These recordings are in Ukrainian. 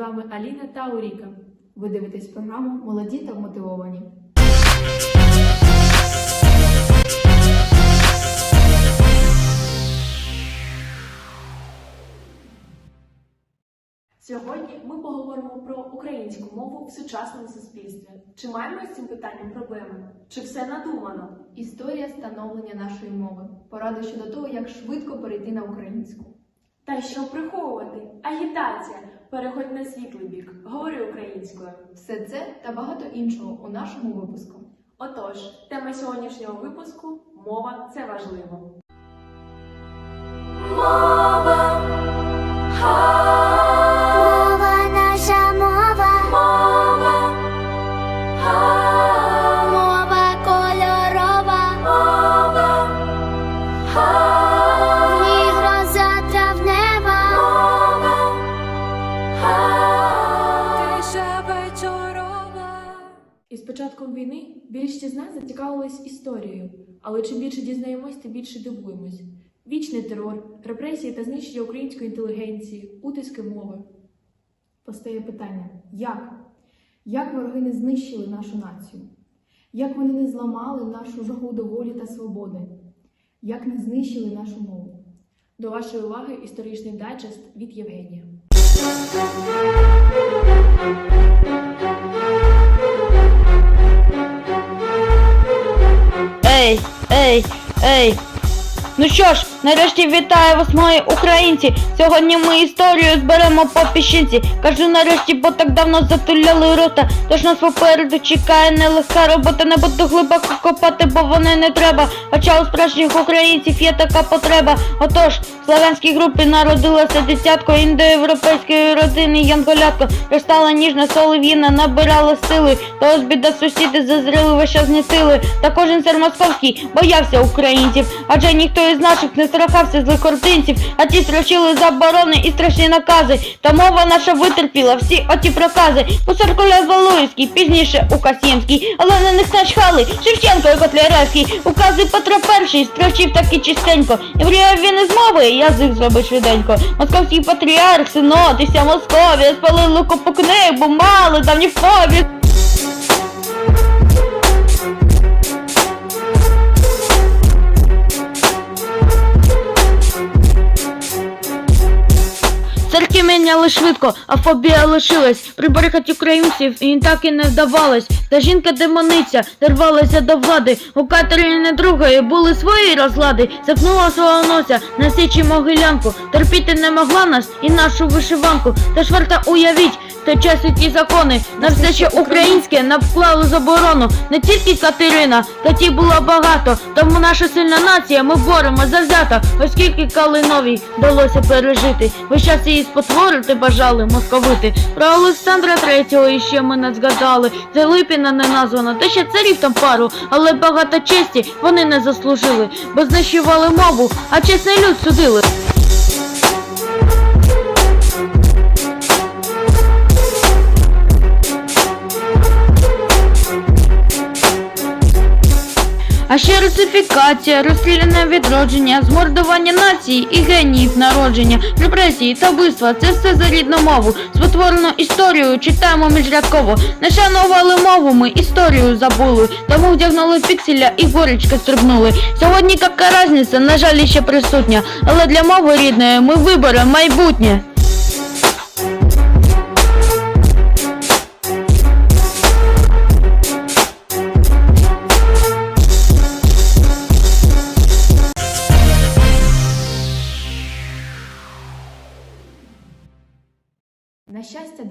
Вами Аліна та Уріка. Ви дивитесь програму Молоді та мотивовані. Сьогодні ми поговоримо про українську мову в сучасному суспільстві. Чи маємо з цим питанням проблеми? Чи все надумано? Історія становлення нашої мови. Поради щодо того, як швидко перейти на українську. Та що приховувати? Агітація! Переходь на світлий бік. Говори українською. Все це та багато іншого у нашому випуску. Отож, тема сьогоднішнього випуску мова це важливо. Мова початком війни більшість з нас зацікавились історією, але чим більше дізнаємось, тим більше дивуємось. Вічний терор, репресії та знищення української інтелігенції, утиски мови. Постає питання: як? Як вороги не знищили нашу націю? Як вони не зламали нашу жагу до волі та свободи? Як не знищили нашу мову? До вашої уваги історичний дайджест від Євгенія. Що ж, нарешті вітаю вас, мої українці. Сьогодні ми історію зберемо по піщинці. Кажу нарешті, бо так давно затуляли рота. Тож нас попереду чекає нелегка робота. Не буду глибоко копати, бо вони не треба. Хоча у справжніх українців є така потреба. Отож, в славянській групі народилося дитятко індоєвропейської родини Янголятко. Ростала ніжна солов'їна, набирала сили. Та ось біда сусіди зазріли вище знесили. Та кожен цар московський боявся українців, адже ніхто із наших не страхався злих ординців, а ті строчили заборони і страшні накази. Та мова наша витерпіла всі оті прокази. У Саркуля Валуївський, пізніше у Касємський, але на них начхали Шевченко і Котляревський. Укази Петра І строчив таки чистенько. І він із мови, язик зробить швиденько. Московський патріарх, вся Московія спалили купу книг, бо мали давні фобі. Церкви міняли швидко, а фобія лишилась. Приберегати українців і так і не вдавалось. Та жінка демониця дорвалася до влади. У Катерини другої були свої розлади. Запнула свого нося на січі могилянку. Терпіти не могла нас і нашу вишиванку. Тож варта уявіть, в той ті закони на все ще українське наклали заборону. Не тільки Катерина, та ті було багато. Тому наша сильна нація, ми боремо завзято. Оскільки Калиновій вдалося пережити. Весь час її спотворити бажали московити. Про Олександра Третього іще ми не згадали. За Липіна не названо, та ще царів там пару, але багато честі вони не заслужили, бо знищували мову, а чесний люд судили. Ще русифікація, розстріляне відродження, змордування нації і геніїв народження, репресії та вбивства це все за рідну мову. Спотворену історію читаємо міжрядково. Не шанували мову, ми історію забули. Тому вдягнули пікселя і горечка стрибнули. Сьогодні яка різниця, на жаль, ще присутня. Але для мови рідної ми виберемо майбутнє.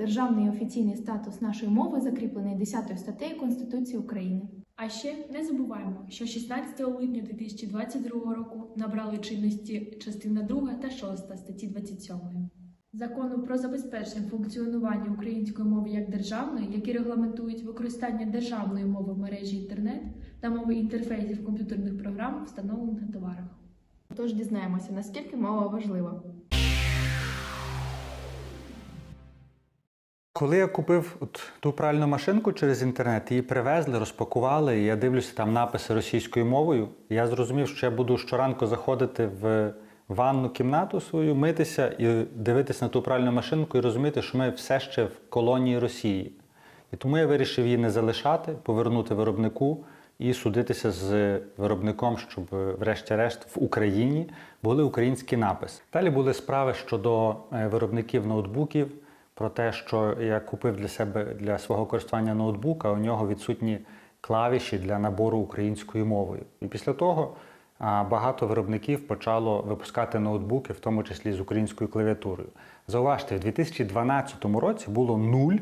Державний і офіційний статус нашої мови закріплений 10 статтею Конституції України. А ще не забуваємо, що 16 липня 2022 року набрали чинності частина 2 та 6 статті 27 Закону про забезпечення функціонування української мови як державної, які регламентують використання державної мови в мережі інтернет та мови інтерфейсів комп'ютерних програм, встановлених на товарах. Тож дізнаємося, наскільки мова важлива. Коли я купив от ту пральну машинку через інтернет, її привезли, розпакували, і я дивлюся там написи російською мовою. Я зрозумів, що я буду щоранку заходити в ванну кімнату свою, митися і дивитися на ту пральну машинку і розуміти, що ми все ще в колонії Росії. І тому я вирішив її не залишати, повернути виробнику і судитися з виробником, щоб, врешті-решт, в Україні були українські написи. Далі були справи щодо е, виробників ноутбуків, про те, що я купив для себе для свого користування ноутбук, а у нього відсутні клавіші для набору українською мовою. І після того багато виробників почало випускати ноутбуки, в тому числі з українською клавіатурою. Зауважте, в 2012 році було нуль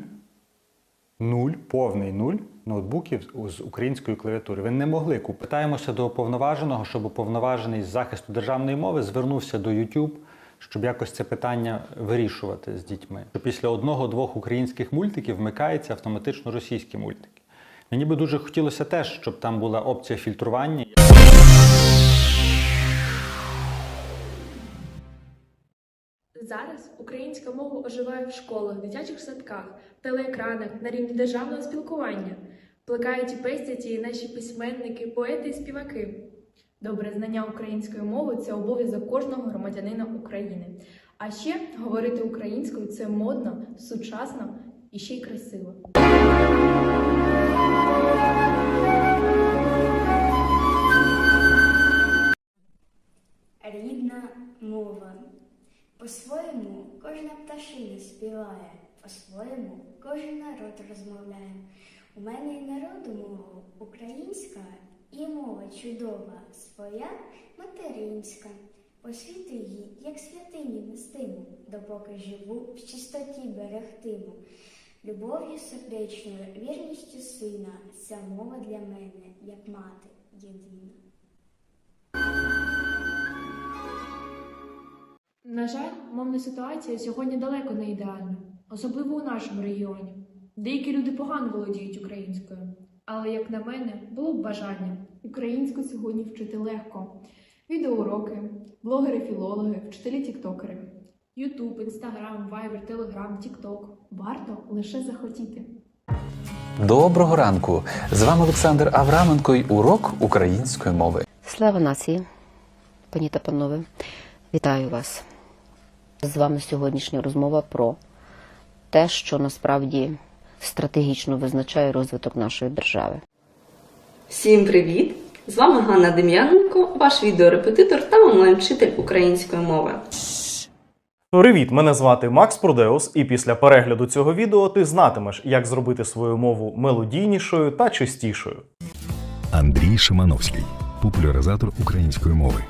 нуль, повний нуль ноутбуків з українською клавіатурою. Ви не могли купити. Питаємося до уповноваженого, щоб уповноважений з захисту державної мови звернувся до YouTube, щоб якось це питання вирішувати з дітьми. Що Після одного-двох українських мультиків вмикається автоматично російські мультики. Мені би дуже хотілося теж, щоб там була опція фільтрування. Зараз українська мова оживає в школах, дитячих садках, телеекранах на рівні державного спілкування. Плекають і пестять її наші письменники, поети і співаки. Добре знання української мови це обов'язок кожного громадянина України. А ще говорити українською це модно, сучасно і ще й красиво. Рідна мова. По-своєму кожна пташина співає, по-своєму кожен народ розмовляє. У мене й народу мого українська, і мова чудова, своя материнська. Освіту її, як святині нестиму, допоки живу, в чистоті берегтиму. Любов'ю сердечною, вірністю сина, ця мова для мене, як мати єдина. На жаль, мовна ситуація сьогодні далеко не ідеальна, особливо у нашому регіоні. Деякі люди погано володіють українською, але, як на мене, було б бажання. Українську сьогодні вчити легко. Відеоуроки, блогери-філологи, вчителі-тіктокери. Ютуб, Інстаграм, Вайбер, Телеграм, Тікток. Варто лише захотіти. Доброго ранку! З вами Олександр Авраменко й урок української мови. Слава нації, пані та панове, вітаю вас. З вами сьогоднішня розмова про те, що насправді стратегічно визначає розвиток нашої держави. Всім привіт! З вами Ганна Дем'яненко, ваш відеорепетитор та онлайн-вчитель української мови. Привіт, мене звати Макс Продеус, і після перегляду цього відео ти знатимеш, як зробити свою мову мелодійнішою та чистішою. Андрій Шимановський, популяризатор української мови.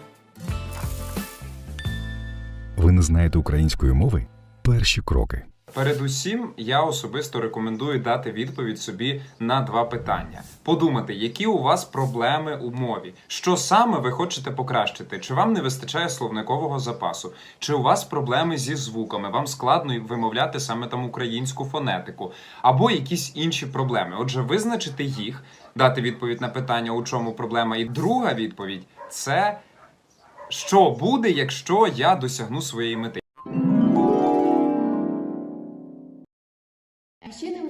Ви не знаєте української мови? Перші кроки. Передусім, я особисто рекомендую дати відповідь собі на два питання: подумати, які у вас проблеми у мові, що саме ви хочете покращити, чи вам не вистачає словникового запасу, чи у вас проблеми зі звуками, вам складно вимовляти саме там українську фонетику, або якісь інші проблеми. Отже, визначити їх, дати відповідь на питання, у чому проблема. І друга відповідь це що буде, якщо я досягну своєї мети.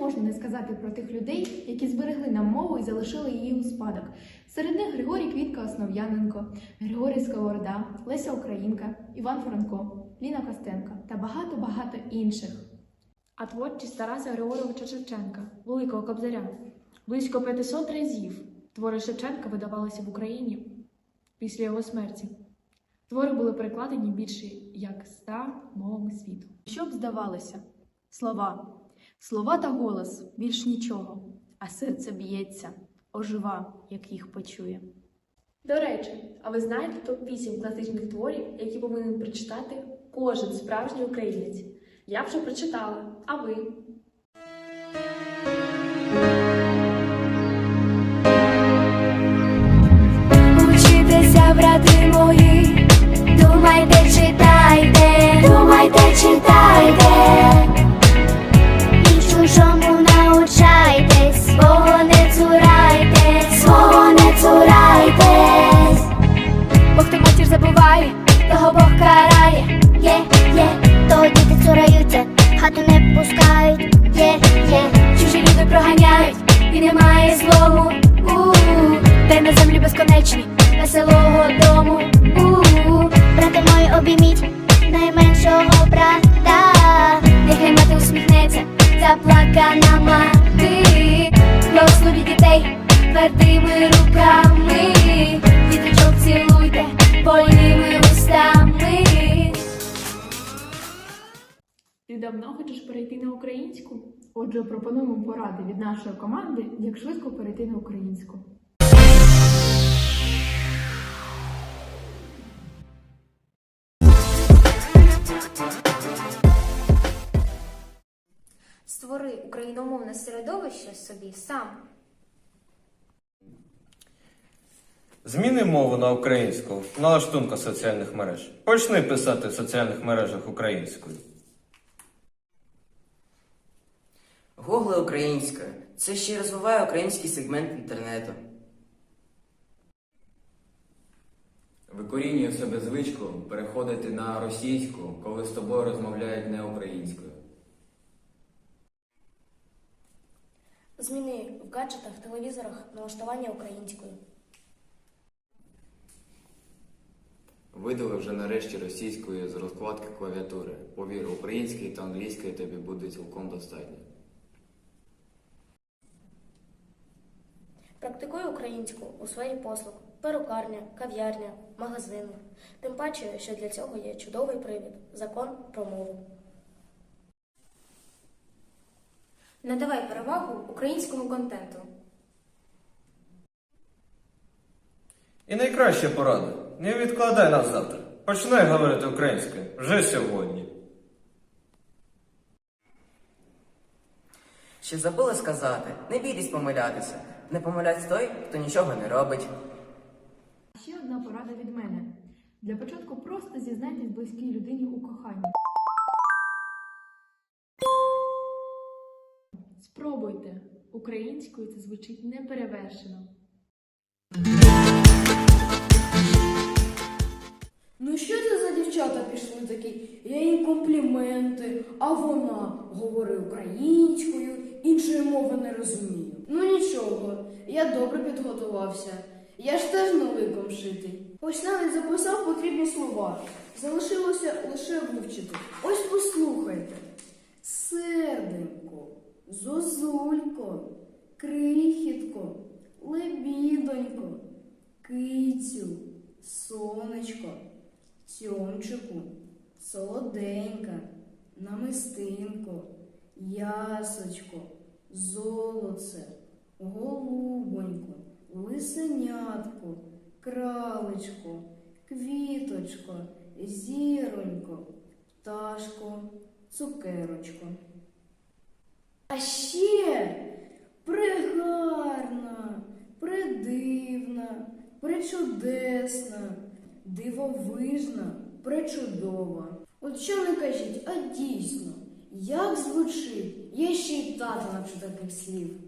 Можна не сказати про тих людей, які зберегли нам мову і залишили її у спадок. Серед них Григорій Квітка Основ'яненко, Григорій Сковорода, Леся Українка, Іван Франко, Ліна Костенко та багато-багато інших. А творчість Тараса Григоровича Шевченка, Великого Кобзаря. Близько 500 разів твори Шевченка видавалися в Україні після його смерті. Твори були перекладені більше як ста мовами світу. Що б здавалося? Слова. Слова та голос більш нічого, а серце б'ється, ожива, як їх почує. До речі, а ви знаєте топ-8 класичних творів, які повинен прочитати кожен справжній українець? Я вже прочитала, а ви? Пускають. Є, є, чужі люди проганяють, і немає злому. У-у-у. Та на землі безконечні, веселого дому. У-у-у. Брати мої батька українську? Отже, пропонуємо поради від нашої команди, як швидко перейти на українську. Створи україномовне середовище собі сам. Зміни мову на українську налаштунка соціальних мереж. Почни писати в соціальних мережах українською. Гугли українською. Це ще й розвиває український сегмент інтернету. Викорінюй в себе звичку переходити на російську, коли з тобою розмовляють не українською. Зміни в гаджетах, телевізорах налаштування українською. Видали вже нарешті російською з розкладки клавіатури. Повір, української та англійської тобі буде цілком достатньо. Практикуй українську у сфері послуг, перукарня, кав'ярня, магазини. Тим паче, що для цього є чудовий привід закон про мову. Надавай перевагу українському контенту. І найкраща порада. Не відкладай на завтра. Починай говорити українською вже сьогодні. Ще забула сказати, не бійтесь помилятися. Не помиляться той, хто нічого не робить. Ще одна порада від мене. Для початку просто зізнайтесь близькій людині у коханні. Спробуйте. Українською це звучить неперевершено. Ну що це за дівчата пішли такі? Я їй компліменти, а вона говорить українською, іншої мови не розумію. Ну нічого, я добре підготувався. Я ж теж не ликом шитий. Ось навіть записав потрібні слова. Залишилося лише вивчити. Ось послухайте. Серденько, зозулько, крихітко, лебідонько, кицю, сонечко, тьомчику, солоденька, намистинко, ясочко, золоце, голубонько, лисенятко, кралечко, квіточко, зіронько, пташко, цукерочко. А ще пригарна, придивна, причудесна, дивовижна, пречудова. От що не кажіть, а дійсно, як звучить, я ще й тата навчу таких слів.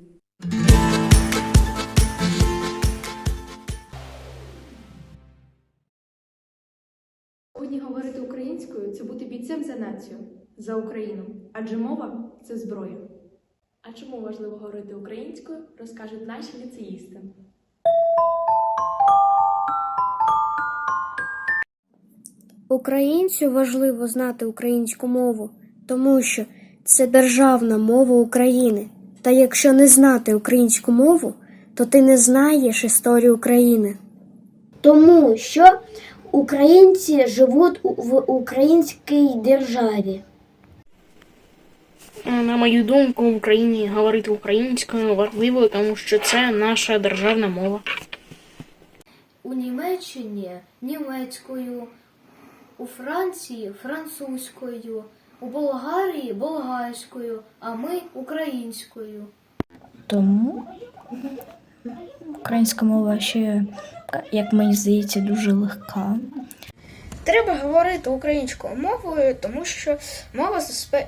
Сьогодні говорити українською це бути бійцем за націю, за Україну. Адже мова це зброя. А чому важливо говорити українською, розкажуть наші ліцеїсти. Українцю важливо знати українську мову, тому що це державна мова України. Та якщо не знати українську мову, то ти не знаєш історію України. Тому що українці живуть в українській державі. На мою думку, в Україні говорити українською важливо, тому що це наша державна мова. У Німеччині німецькою, у Франції французькою, у Болгарії болгарською, а ми українською. Тому українська мова ще, як мені здається, дуже легка. Треба говорити українською мовою, тому що мова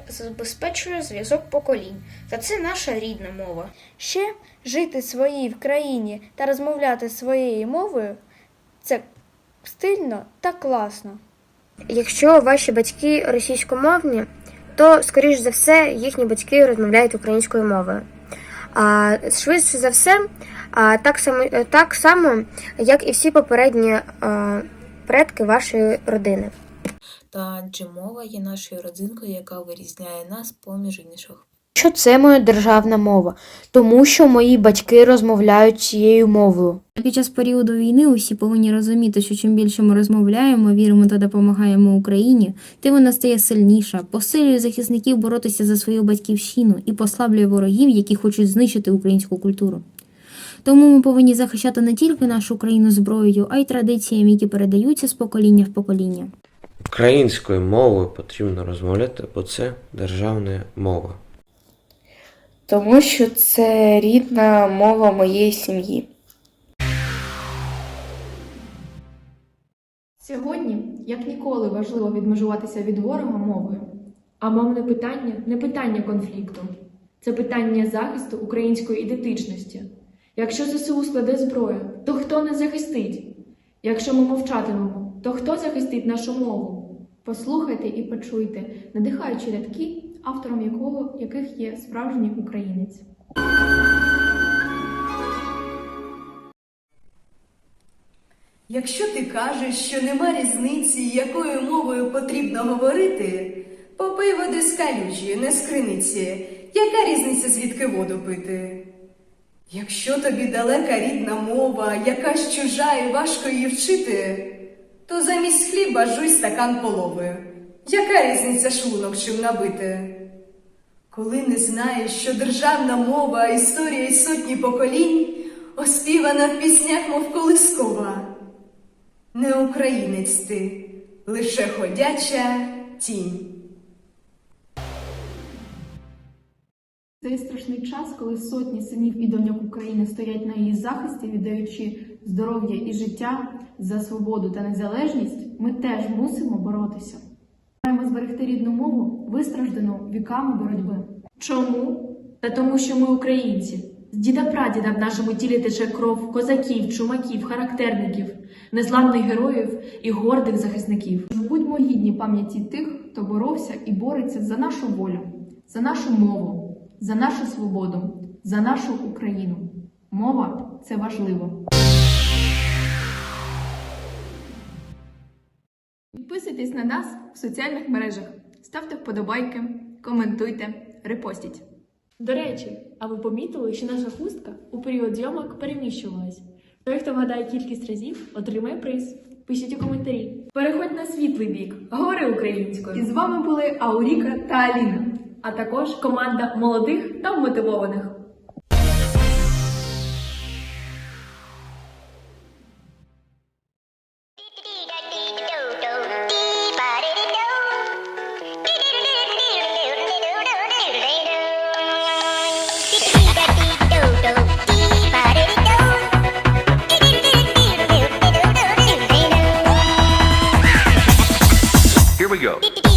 забезпечує зв'язок поколінь. Та це наша рідна мова. Ще жити своїй в країні та розмовляти своєю мовою це стильно та класно. Якщо ваші батьки російськомовні, то, скоріш за все, їхні батьки розмовляють українською мовою. А швидше за все, а, так само, так само, як і всі попередні а, предки вашої родини. Та адже мова є нашою родзинкою, яка вирізняє нас поміж інших. Що це моя державна мова, тому що мої батьки розмовляють цією мовою. Під час періоду війни усі повинні розуміти, що чим більше ми розмовляємо, віримо та допомагаємо Україні, тим вона стає сильніша, посилює захисників боротися за свою батьківщину і послаблює ворогів, які хочуть знищити українську культуру. Тому ми повинні захищати не тільки нашу країну зброєю, а й традиціями, які передаються з покоління в покоління. Українською мовою потрібно розмовляти, бо це державна мова. Тому що це рідна мова моєї сім'ї. Сьогодні, як ніколи, важливо відмежуватися від ворога мовою. А мовне питання не питання конфлікту, це питання захисту української ідентичності. Якщо ЗСУ складе зброю, то хто нас захистить? Якщо ми мовчатимемо, то хто захистить нашу мову? Послухайте і почуйте, надихаючі рядки, автором якого яких є справжній українець. Якщо ти кажеш, що нема різниці, якою мовою потрібно говорити, попий води з калюжі, не з криниці. Яка різниця, звідки воду пити? Якщо тобі далека рідна мова, якась чужа і важко її вчити, то замість хліба жуй стакан полови. Яка різниця шлунок чим набити? Коли не знаєш, що державна мова, історія й сотні поколінь, оспівана в піснях, мов колискова. Не українець ти, лише ходяча тінь. Цей страшний час, коли сотні синів і доньок України стоять на її захисті, віддаючи здоров'я і життя за свободу та незалежність, ми теж мусимо боротися. Маємо зберегти рідну мову, вистраждану віками боротьби. Чому? Та тому, що ми українці. З діда прадіда в нашому тілі тече кров козаків, чумаків, характерників, незламних героїв і гордих захисників. Будьмо гідні пам'яті тих, хто боровся і бореться за нашу волю, за нашу мову, за нашу свободу, за нашу Україну. Мова це важливо. Підписуйтесь на нас в соціальних мережах, ставте вподобайки, коментуйте, репостіть. До речі, а ви помітили, що наша хустка у період зйомок переміщувалась? Той, хто вгадає кількість разів, отримає приз. Пишіть у коментарі. Переходь на світлий бік, говори українською. І з вами були Ауріка та Аліна. а також команда молодих та вмотивованих. We go.